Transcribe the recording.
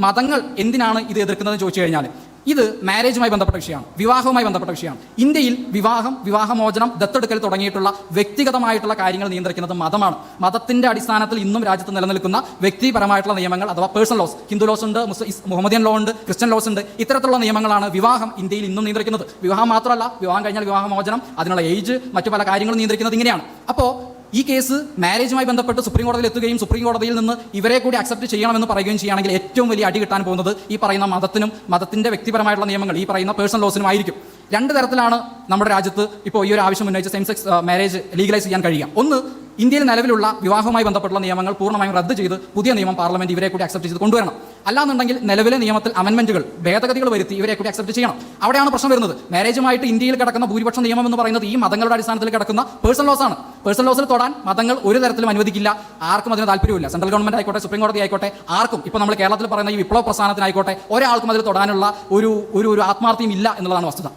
മതങ്ങൾ എന്തിനാണ് ഇത് എതിർക്കുന്നതെന്ന് ചോദിച്ചു കഴിഞ്ഞാൽ ഇത് മാരേജുമായി ബന്ധപ്പെട്ട വിഷയമാണ് വിവാഹവുമായി ബന്ധപ്പെട്ട വിഷയമാണ്. ഇന്ത്യയിൽ വിവാഹം വിവാഹമോചനം ദത്തെടുക്കൽ തുടങ്ങിയിട്ടുള്ള വ്യക്തിഗതമായിട്ടുള്ള കാര്യങ്ങൾ നിയന്ത്രിക്കുന്നത് മതമാണ്. മതത്തിന്റെ അടിസ്ഥാനത്തിൽ ഇന്നും രാജ്യത്ത് നിലനിൽക്കുന്ന വ്യക്തിപരമായിട്ടുള്ള നിയമങ്ങൾ അഥവാ പേഴ്സണൽ ലോസ് ഹിന്ദു ലോസ് ഉണ്ട് മുഹമ്മദിയൻ ലോ ഉണ്ട് ക്രിസ്ത്യൻ ലോസ് ഉണ്ട് ഇത്തരത്തിലുള്ള നിയമങ്ങളാണ് വിവാഹം ഇന്ത്യയിൽ ഇന്നും നിയന്ത്രിക്കുന്നത്. വിവാഹം മാത്രമല്ല വിവാഹം കഴിഞ്ഞാൽ വിവാഹമോചനം അതിനുള്ള ഏജ് മറ്റു പല കാര്യങ്ങളും നിയന്ത്രിക്കുന്നത് ഇങ്ങനെയാണ്. അപ്പോൾ ഈ കേസ് മാരേജുമായി ബന്ധപ്പെട്ട് സുപ്രീം കോടതിയിൽ എത്തുകയും സുപ്രീം കോടതിയിൽ നിന്ന് ഇവരെ കൂടി അക്സെപ്റ്റ് ചെയ്യണമെന്ന് പറയുകയും ചെയ്യുകയാണെങ്കിൽ ഏറ്റവും വലിയ അടി കിട്ടാൻ പോകുന്നത് ഈ പറയുന്ന മതത്തിനും മതത്തിന്റെ വ്യക്തിപരമായിട്ടുള്ള നിയമങ്ങൾ ഈ പറയുന്ന പേഴ്സണൽ ലോസിനും ആയിരിക്കും. രണ്ട് തരത്തിലാണ് നമ്മുടെ രാജ്യത്ത് ഇപ്പോൾ ഈ ഒരു ആവശ്യം ഉന്നയിച്ച് സെയിം സെക്സ് മാരേജ് ലീഗലൈസ് ചെയ്യാൻ കഴിയുക. ഒന്ന് ഇന്ത്യയിൽ നിലവിലുള്ള വിവാഹവുമായി ബന്ധപ്പെട്ടുള്ള നിയമങ്ങൾ പൂർണമായും റദ്ദ് ചെയ്ത് പുതിയ നിയമം പാർലമെന്റ് ഇവരെ കൂടി അക്സെപ്റ്റ് ചെയ്ത് കൊണ്ടുവരണം. അല്ലാന്നുണ്ടെങ്കിൽ നിലവിലെ നിയമത്തിൽ അമെൻമെന്റുകൾ ഭേദഗതികൾ വരുത്തി ഇവരെ കൂടി അക്സെപ്റ്റ് ചെയ്യണം. അവിടെയാണ് പ്രശ്നം വരുന്നത്. മാരേജുമായിട്ട് ഇന്ത്യയിൽ കിടക്കുന്ന ഭൂരിപക്ഷം നിയമം എന്ന് പറയുന്നത് ഈ മതങ്ങളുടെ അടിസ്ഥാനത്തിൽ കിടക്കുന്ന പേഴ്സണൽ ലോസ് ആണ്. പേഴ്സണൽ ലോസിൽ തൊടാൻ മതങ്ങൾ ഒരു തരത്തിലും അനുവദിക്കില്ല. ആർക്കും അതിന് താല്പര്യമില്ല സെൻട്രൽ ഗവൺമെന്റ് ആയിക്കോട്ടെ സുപ്രീം കോടതി ആയിക്കോട്ടെ ആർക്കും ഇപ്പോൾ നമ്മൾ കേരളത്തിൽ പറയുന്ന ഈ വിപ്ലവ പ്രസ്ഥാനത്തിനായിക്കോട്ടെ ഒരാൾക്കും അതിൽ തൊടാനുള്ള ഒരു ഒരു ആത്മാർത്ഥ്യം ഇല്ല എന്നുള്ളതാണ് വസ്തുത.